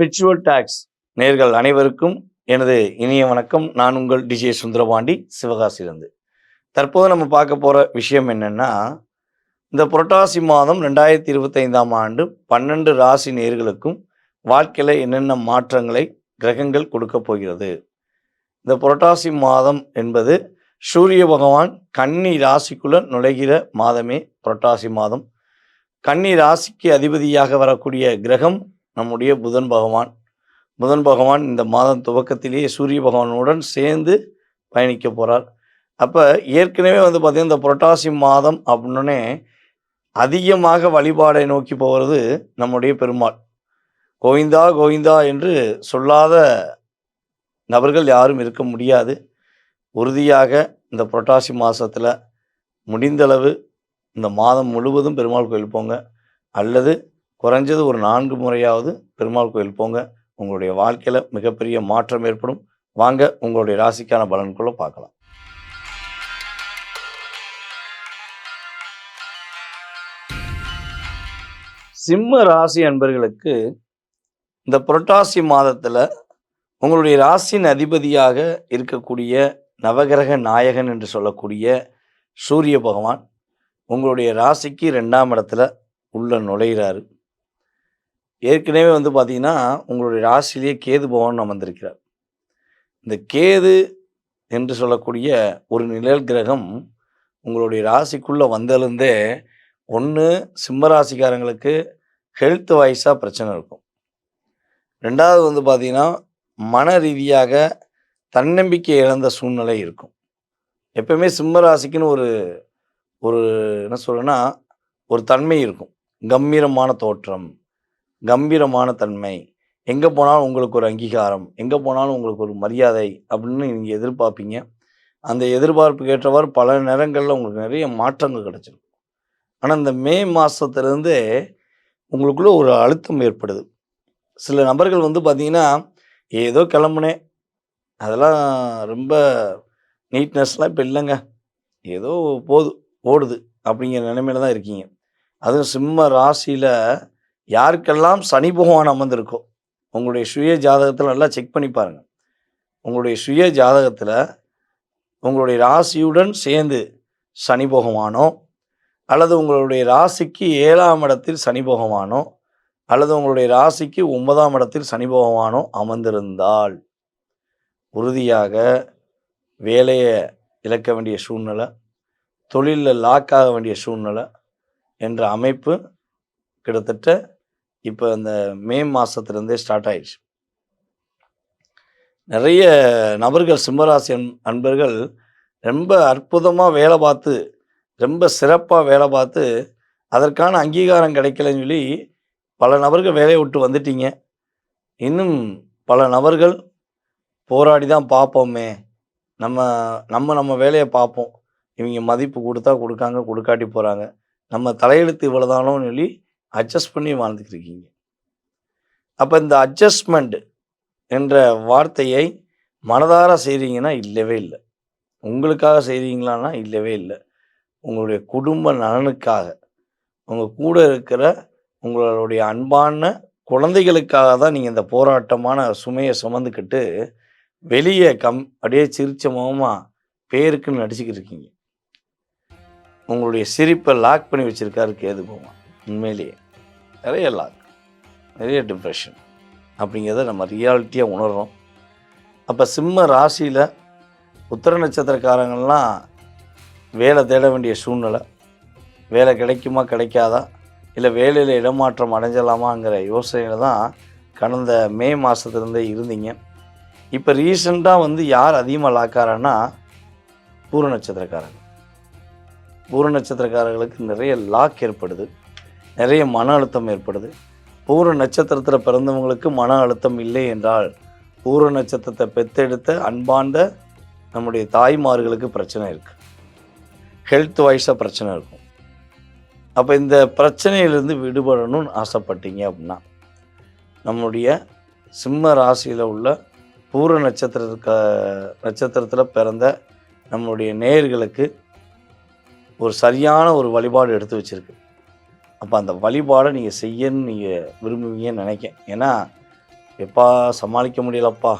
Spiritual tax நேர்கள் அனைவருக்கும் எனது இனிய வணக்கம். நான் உங்கள் டிஜே சுந்தரபாண்டி சிவகாசிலிருந்து தற்போது நம்ம பார்க்க போகிற விஷயம் என்னென்னா இந்த புரட்டாசி மாதம் ரெண்டாயிரத்தி இருபத்தைந்தாம் ஆண்டு பன்னெண்டு ராசி நேர்களுக்கும் வாழ்க்கையில் என்னென்ன மாற்றங்களை கிரகங்கள் கொடுக்க போகிறது? இந்த புரட்டாசி மாதம் என்பது சூரிய பகவான் கன்னி ராசிக்குள்ள நுழைகிற மாதமே புரட்டாசி மாதம். கன்னி ராசிக்கு அதிபதியாக வரக்கூடிய கிரகம் நம்முடைய புதன் பகவான். புதன் பகவான் இந்த மாதம் துவக்கத்திலேயே சூரிய பகவானுடன் சேர்ந்து பயணிக்க போகிறார் அப்போ ஏற்கனவே வந்து பார்த்திங்கன்னா இந்த புரட்டாசி மாதம் அப்படின்னே அதிகமாக வழிபாடை நோக்கி போகிறது நம்முடைய பெருமாள். கோவிந்தா கோவிந்தா என்று சொல்லாத நபர்கள் யாரும் இருக்க முடியாது. உறுதியாக இந்த புரட்டாசி மாதத்தில் முடிந்தளவு இந்த மாதம் முழுவதும் பெருமாள் கோயில் போங்க. அல்லது குறைஞ்சது ஒரு நான்கு முறையாவது பெருமாள் கோயில் போங்க. உங்களுடைய வாழ்க்கையில் மிகப்பெரிய மாற்றம் ஏற்படும். வாங்க உங்களுடைய ராசிக்கான பலன்குள்ள பார்க்கலாம். சிம்ம ராசி அன்பர்களுக்கு இந்த புரட்டாசி மாதத்தில் உங்களுடைய ராசியின் அதிபதியாக இருக்கக்கூடிய நவகிரக நாயகன் என்று சொல்லக்கூடிய சூரிய பகவான் உங்களுடைய ராசிக்கு ரெண்டாம் இடத்துல உள்ள நுழைகிறாரு ஏற்கனவே வந்து பார்த்திங்கன்னா உங்களுடைய ராசிலேயே கேது பகவான் அமர்ந்திருக்கிறார் இந்த கேது என்று சொல்லக்கூடிய ஒரு நிழல் கிரகம் உங்களுடைய ராசிக்குள்ளே வந்ததுலேருந்தே ஒன்று சிம்மராசிக்காரங்களுக்கு ஹெல்த் வைஸாக பிரச்சனை இருக்கும். ரெண்டாவது வந்து பார்த்திங்கன்னா மன ரீதியாக தன்னம்பிக்கை இழந்த சூழ்நிலை இருக்கும். எப்பயுமே சிம்மராசிக்குன்னு ஒரு ஒரு என்ன சொல்றேன்னா ஒரு தன்மை இருக்கும். கம்பீரமான தோற்றம் கம்பீரமான தன்மை. எங்கே போனாலும் உங்களுக்கு ஒரு அங்கீகாரம். எங்கே போனாலும் உங்களுக்கு ஒரு மரியாதை அப்படின்னு நீங்கள் எதிர்பார்ப்பீங்க. அந்த எதிர்பார்ப்புக்கு ஏற்றவாறு பல நேரங்களில் உங்களுக்கு நிறைய மாற்றங்கள் கிடச்சிருக்கும் ஆனால் இந்த மே மாதத்துலேருந்தே உங்களுக்குள்ளே ஒரு அழுத்தம் ஏற்படுது. சில நபர்கள் வந்து பார்த்திங்கன்னா ஏதோ கிளம்புனேன். அதெல்லாம் ரொம்ப நீட்னஸ்லாம் இப்போ இல்லைங்க. ஏதோ போது ஓடுது அப்படிங்கிற நிலைமையில தான் இருக்கீங்க. அதுவும் சிம்ம ராசியில் யாருக்கெல்லாம் சனி பகவான் அமர்ந்திருக்கோ உங்களுடைய சுய ஜாதகத்தில் நல்லா செக் பண்ணி பாருங்கள் உங்களுடைய சுய ஜாதகத்தில் உங்களுடைய ராசியுடன் சேர்ந்து சனி பகவானோ அல்லது உங்களுடைய ராசிக்கு ஏழாம் இடத்தில் சனி பகவானோ அல்லது உங்களுடைய ராசிக்கு ஒன்பதாம் இடத்தில் சனி பகவானோ அமர்ந்திருந்தால் உறுதியாக வேலையை இழக்க வேண்டிய சூழ்நிலை தொழிலில் லாக் ஆக வேண்டிய சூழ்நிலை என்ற அமைப்பு கிட்டத்தட்ட இப்போ இந்த மே மாதத்துலேருந்தே ஸ்டார்ட் ஆயிடுச்சு. நிறைய நபர்கள் சிம்மராசி அன் அன்பர்கள் ரொம்ப அற்புதமாக வேலை பார்த்து ரொம்ப சிறப்பாக வேலை பார்த்து அதற்கான அங்கீகாரம் கிடைக்கலன்னு சொல்லி பல நபர்கள் வேலையை விட்டு வந்துட்டீங்க. இன்னும் பல நபர்கள் போராடி தான் பார்ப்போமே. நம்ம நம்ம நம்ம வேலையை பார்ப்போம். இவங்க மதிப்பு கொடுத்தா கொடுக்காங்க கொடுக்காட்டி போகிறாங்க நம்ம தலையெழுத்து இவ்வளோதானோன்னு சொல்லி அட்ஜஸ்ட் பண்ணி வாழ்ந்துக்கிருக்கீங்க அப்போ இந்த அட்ஜஸ்ட்மெண்ட் என்ற வார்த்தையை மனதார செய்கிறீங்கன்னா இல்லவே இல்லை. உங்களுக்காக செய்கிறீங்களான்னா இல்லவே இல்லை. உங்களுடைய குடும்ப நலனுக்காக உங்கள் கூட இருக்கிற உங்களுடைய அன்பான குழந்தைகளுக்காக தான் நீங்கள் இந்த போராட்டமான சுமையை சுமந்துக்கிட்டு வெளியே கம் அப்படியே சிரிச்ச முகமாக பேருக்குன்னு நடிச்சுக்கிட்டு இருக்கீங்க உங்களுடைய சிரிப்பை லாக் பண்ணி வச்சுருக்காரு கேது போவான் உண்மையிலேயே. நிறைய லாக் நிறைய டிப்ரெஷன் அப்படிங்கிறத நம்ம ரியாலிட்டியாக உணர்கிறோம் அப்போ சிம்ம ராசியில் உத்தர நட்சத்திரக்காரங்கள்லாம் வேலை தேட வேண்டிய சூழ்நிலை. வேலை கிடைக்குமா கிடைக்காதா? இல்லை வேலையில் இடமாற்றம் அடைஞ்சலாமாங்கிற யோசனையில் தான் கடந்த மே மாதத்துலேருந்தே இருந்தீங்க. இப்போ ரீசெண்டாக வந்து யார் அதிகமாக லாக்காரன்னா பூர நட்சத்திரக்காரங்க. பூர நட்சத்திரக்காரர்களுக்கு நிறைய லாக் ஏற்படுது. நிறைய மன அழுத்தம் ஏற்படுது. பூர நட்சத்திரத்தில் பிறந்தவங்களுக்கு மன அழுத்தம் இல்லை என்றால் பூர நட்சத்திரத்தை பெத்தெடுத்த அன்பார்ந்த நம்முடைய தாய்மார்களுக்கு பிரச்சனை இருக்குது ஹெல்த் வைஸாக பிரச்சனை இருக்கும். அப்போ இந்த பிரச்சனையிலேருந்து விடுபடணும்னு ஆசைப்பட்டீங்க அப்படின்னா நம்முடைய சிம்ம ராசியில் உள்ள பூர நட்சத்திரத்துக்கு நட்சத்திரத்தில் பிறந்த நம்முடைய நேயர்களுக்கு ஒரு சரியான ஒரு வழிபாடு எடுத்து வச்சுருக்கு. அப்போ அந்த வழிபாடை நீங்கள் செய்யணும்னு நீங்கள் விரும்புவீங்கன்னு நினைக்கேன் ஏன்னா எப்பா சமாளிக்க முடியலப்பா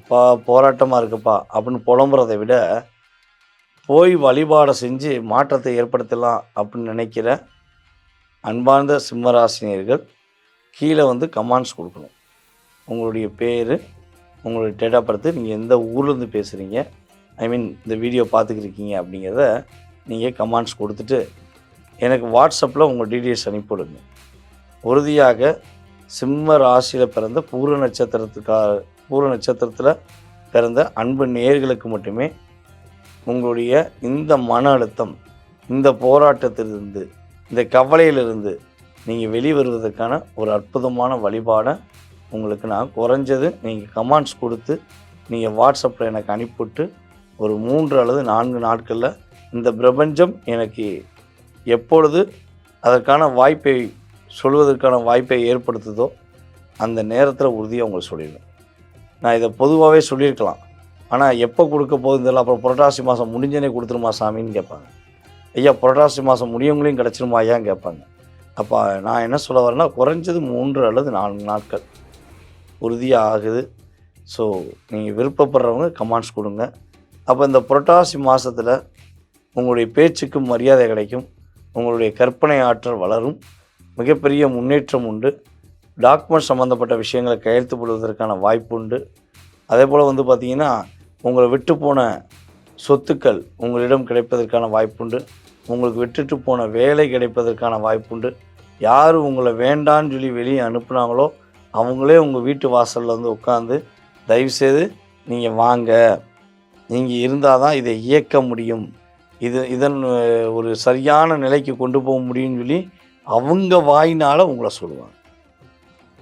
எப்பா போராட்டமாக இருக்குப்பா அப்படின்னு புலம்புறதை விட போய் வழிபாடை செஞ்சு மாற்றத்தை ஏற்படுத்தலாம் அப்படின்னு நினைக்கிற அன்பார்ந்த சிம்மராசினியர்கள் கீழே வந்து கமாண்ட்ஸ் கொடுக்கணும். உங்களுடைய பேர் உங்களுடைய டேட் ஆஃப் பர்த்து நீங்கள் எந்த ஊர்லேருந்து பேசுகிறீங்க ஐ மீன் இந்த வீடியோ பார்த்துக்கிருக்கீங்க அப்படிங்கிறத நீங்கள் கமாண்ட்ஸ் கொடுத்துட்டு எனக்கு வாட்ஸ்அப்பில் உங்கள் டீடெயில்ஸ் அனுப்பிவிடுங்க. உறுதியாக சிம்ம ராசியில் பிறந்த பூர நட்சத்திரத்துக்காக பூர நட்சத்திரத்தில் பிறந்த அன்பு நேர்களுக்கு மட்டுமே உங்களுடைய இந்த மன அழுத்தம் இந்த போராட்டத்திலிருந்து இந்த கவலையிலிருந்து நீங்கள் வெளிவருவதற்கான ஒரு அற்புதமான வழிபாடை உங்களுக்கு நான் குறைஞ்சது நீங்கள் கமாண்ட்ஸ் கொடுத்து நீங்கள் வாட்ஸ்அப்பில் எனக்கு அனுப்பிவிட்டு ஒரு மூன்று அல்லது நான்கு நாட்களில் இந்த பிரபஞ்சம் எனக்கு எப்பொழுது அதற்கான வாய்ப்பை சொல்வதற்கான வாய்ப்பை ஏற்படுத்துதோ அந்த நேரத்தில் உறுதியாக உங்களுக்கு சொல்லிடுவேன். நான் இதை பொதுவாகவே சொல்லியிருக்கலாம். ஆனால் எப்போ கொடுக்க போகுதுன்னு தெரியல. அப்புறம் புரட்டாசி மாதம் முடிஞ்சனே கொடுத்துருமா சாமின்னு கேட்பாங்க. ஐயா புரட்டாசி மாதம் முடியவங்களையும் கிடச்சிருமா ஐயான்னு கேட்பாங்க. அப்போ நான் என்ன சொல்ல வரேன்னா குறைஞ்சது மூன்று அல்லது நான்கு நாட்கள். உறுதியாக ஆகுது. ஸோ நீங்கள் விருப்பப்படுறவங்க கமெண்ட்ஸ் கொடுங்க. அப்போ இந்த புரட்டாசி மாதத்தில் உங்களுடைய பேச்சுக்கும் மரியாதை கிடைக்கும். உங்களுடைய கற்பனை ஆற்றல் வளரும். மிகப்பெரிய முன்னேற்றம் உண்டு. டாக்குமெண்ட் சம்மந்தப்பட்ட விஷயங்களை கையெழுத்து போடுவதற்கான வாய்ப்பு உண்டு. அதே போல் வந்து பார்த்திங்கன்னா உங்களை விட்டு போன சொத்துக்கள் உங்களிடம் கிடைப்பதற்கான வாய்ப்புண்டு உங்களுக்கு விட்டுட்டு போன வேலை கிடைப்பதற்கான வாய்ப்புண்டு யார் உங்களை வேண்டான்னு சொல்லி வெளியே அனுப்புனாங்களோ அவங்களே உங்கள் வீட்டு வாசலில் வந்து உட்காந்து தயவுசெய்து நீங்கள் வாங்க. நீங்கள் இருந்தால் தான் இதை இயக்க முடியும். இது இதன் ஒரு சரியான நிலைக்கு கொண்டு போக முடியும்னு சொல்லி அவங்க வாயினால் உங்களை சொல்லுவாங்க.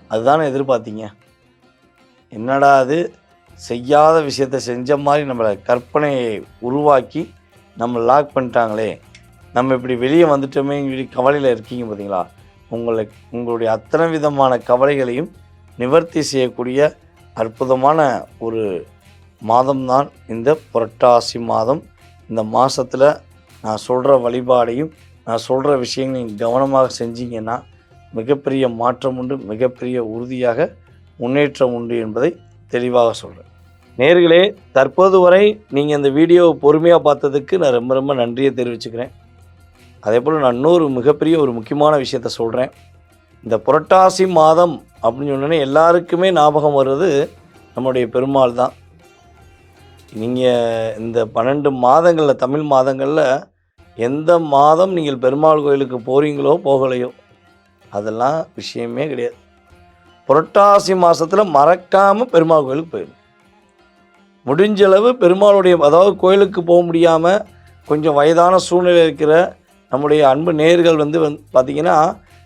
அதுதானே எதிர்பார்த்தீங்க? என்னடா அது? செய்யாத விஷயத்தை செஞ்ச மாதிரி நம்மளை கற்பனையை உருவாக்கி நம்ம லாக் பண்ணிட்டாங்களே. நம்ம இப்படி வெளியே வந்துட்டோமேன்னு சொல்லி கவலையில் இருக்கீங்க பார்த்தீங்களா? உங்களை உங்களுடைய அத்தனை விதமான கவலைகளையும் நிவர்த்தி செய்யக்கூடிய அற்புதமான ஒரு மாதம்தான் இந்த புரட்டாசி மாதம். இந்த மாதத்தில் நான் சொல்கிற வழிபாடையும் நான் சொல்கிற விஷயங்களையும் கவனமாக செஞ்சீங்கன்னா மிகப்பெரிய மாற்றம் உண்டு மிகப்பெரிய உறுதியாக முன்னேற்றம் உண்டு என்பதை தெளிவாக சொல்கிறேன் நேர்களே தற்போது வரை நீங்கள் இந்த வீடியோவை பொறுமையாக பார்த்ததுக்கு நான் ரொம்ப ரொம்ப நன்றியை தெரிவிச்சுக்கிறேன். அதே போல் நான் இன்னொரு மிகப்பெரிய ஒரு முக்கியமான விஷயத்த சொல்கிறேன் இந்த புரட்டாசி மாதம் அப்படின்னு சொன்னோன்னே எல்லாருக்குமே ஞாபகம் வர்றது நம்முடைய பெருமாள் தான். நீங்கள் இந்த பன்னெண்டு மாதங்களில் தமிழ் மாதங்களில் எந்த மாதம் நீங்கள் பெருமாள் கோயிலுக்கு போகிறீங்களோ போகலையோ அதெல்லாம் விஷயமே கிடையாது. புரட்டாசி மாதத்தில் மறக்காமல் பெருமாள் கோயிலுக்கு போயிடும் முடிஞ்ச அளவு பெருமாளுடைய அதாவது கோயிலுக்கு போக முடியாமல் கொஞ்சம் வயதான சூழ்நிலை இருக்கிற நம்முடைய அன்பு நேர்கள் வந்து வந்து பார்த்திங்கன்னா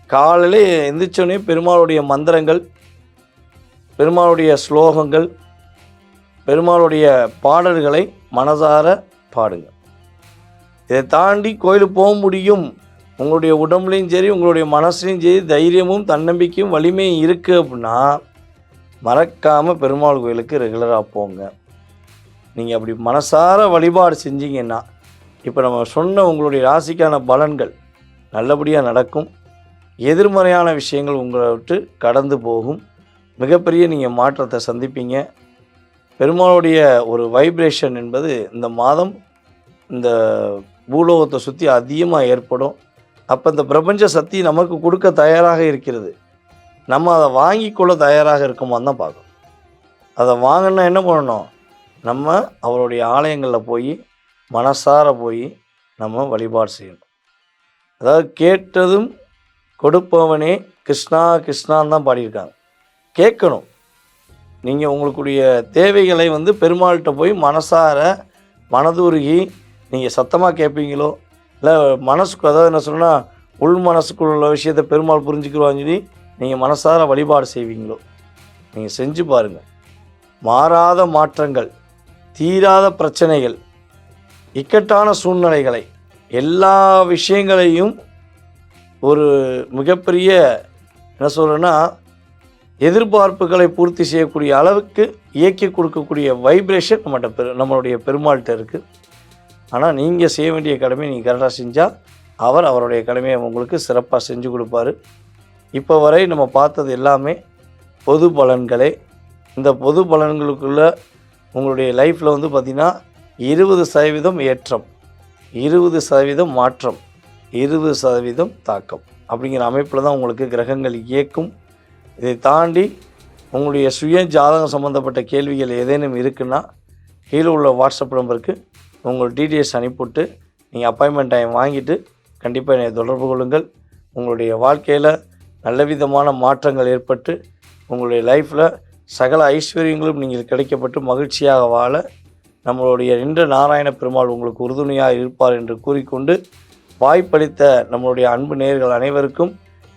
காலையில் எந்திரிச்சோடனே பெருமாளுடைய மந்திரங்கள் பெருமாளுடைய ஸ்லோகங்கள் பெருமாளுடைய பாடல்களை மனதார பாடுங்க இதை தாண்டி கோயிலுக்கு போக முடியும். உங்களுடைய உடம்புலையும் சரி உங்களுடைய மனசுலையும் சரி தைரியமும் தன்னம்பிக்கையும் வலிமையும் இருக்குது அப்படின்னா மறக்காமல் பெருமாள் கோயிலுக்கு ரெகுலராக போங்க. நீங்கள் அப்படி மனசார வழிபாடு செஞ்சீங்கன்னா இப்போ நம்ம சொன்ன உங்களுடைய ராசிக்கான பலன்கள் நல்லபடியாக நடக்கும். எதிர்மறையான விஷயங்கள் உங்களை விட்டு கடந்து போகும். மிகப்பெரிய நீங்கள் மாற்றத்தை சந்திப்பீங்க. பெருமாளுடைய ஒரு வைப்ரேஷன் என்பது இந்த மாதம் இந்த பூலோகத்தை சுற்றி அதிகமாக ஏற்படும். அப்போ இந்த பிரபஞ்ச சக்தி நமக்கு கொடுக்க தயாராக இருக்கிறது. நம்ம அதை வாங்கிக்கொள்ள தயாராக இருக்கோமான்னு தான் பார்க்கணும். அதை வாங்கினா என்ன பண்ணணும்? நம்ம அவருடைய ஆலயங்களில் போய் மனசார போய் நம்ம வழிபாடு செய்யணும். அதாவது கேட்டதும் கொடுப்பவனே கிருஷ்ணா கிருஷ்ணான்னு தான் பாடியிருக்காங்க. கேட்கணும். நீங்கள் உங்களுக்குடைய தேவைகளை வந்து பெருமாள்கிட்ட போய் மனசார மனதுருகி நீங்கள் சத்தமாக கேட்பீங்களோ இல்லை மனசுக்கு அதாவது என்ன சொன்னால் உள் மனசுக்குள்ள உள்ள விஷயத்தை பெருமாள் புரிஞ்சுக்கிறோன்னு சொல்லி நீங்கள் மனசார வழிபாடு செய்வீங்களோ? நீங்கள் செஞ்சு பாருங்கள் மாறாத மாற்றங்கள் தீராத பிரச்சனைகள் இக்கட்டான சூழ்நிலைகளை எல்லா விஷயங்களையும் ஒரு மிகப்பெரிய என்ன சொல்கிறேன்னா எதிர்பார்ப்புகளை பூர்த்தி செய்யக்கூடிய அளவுக்கு இயக்கி கொடுக்கக்கூடிய வைப்ரேஷன் நம்மகிட்ட பெரு நம்மளுடைய பெருமாள்கிட்ட இருக்குது ஆனால் நீங்கள் செய்ய வேண்டிய கடமையை நீங்கள் கரெக்டாக செஞ்சால் அவர் அவருடைய கடமையை உங்களுக்கு சிறப்பாக செஞ்சு கொடுப்பாரு. இப்போ வரை நம்ம பார்த்தது எல்லாமே பொது பலன்களே. இந்த பொது பலன்களுக்குள்ள உங்களுடைய லைஃப்பில் வந்து பார்த்திங்கன்னா இருபது சதவீதம் ஏற்றம் இருபது சதவீதம் மாற்றம் இருபது சதவீதம் தாக்கம் அப்படிங்கிற அமைப்பில் தான் உங்களுக்கு கிரகங்கள் இயக்கும். இதை தாண்டி உங்களுடைய சுய ஜாதகம் சம்மந்தப்பட்ட கேள்விகள் ஏதேனும் இருக்குன்னா கீழே உள்ள வாட்ஸ்அப் நம்பருக்கு உங்கள் டீட்டெயில்ஸ் அனுப்பிவிட்டு நீங்கள் அப்பாயின்மெண்ட் டைம் வாங்கிட்டு கண்டிப்பாக என்னை தொடர்பு கொள்ளுங்கள். உங்களுடைய வாழ்க்கையில் நல்ல விதமான மாற்றங்கள் ஏற்பட்டு உங்களுடைய லைஃப்பில் சகல ஐஸ்வர்யங்களும் நீங்கள் கிடைக்கப்பட்டு மகிழ்ச்சியாக வாழ நம்மளுடைய நின்ற நாராயண பெருமாள் உங்களுக்கு உறுதுணையாக இருப்பார் என்று கூறிக்கொண்டு வாய்ப்பளித்த நம்மளுடைய அன்பு நேர்கள் அனைவருக்கும்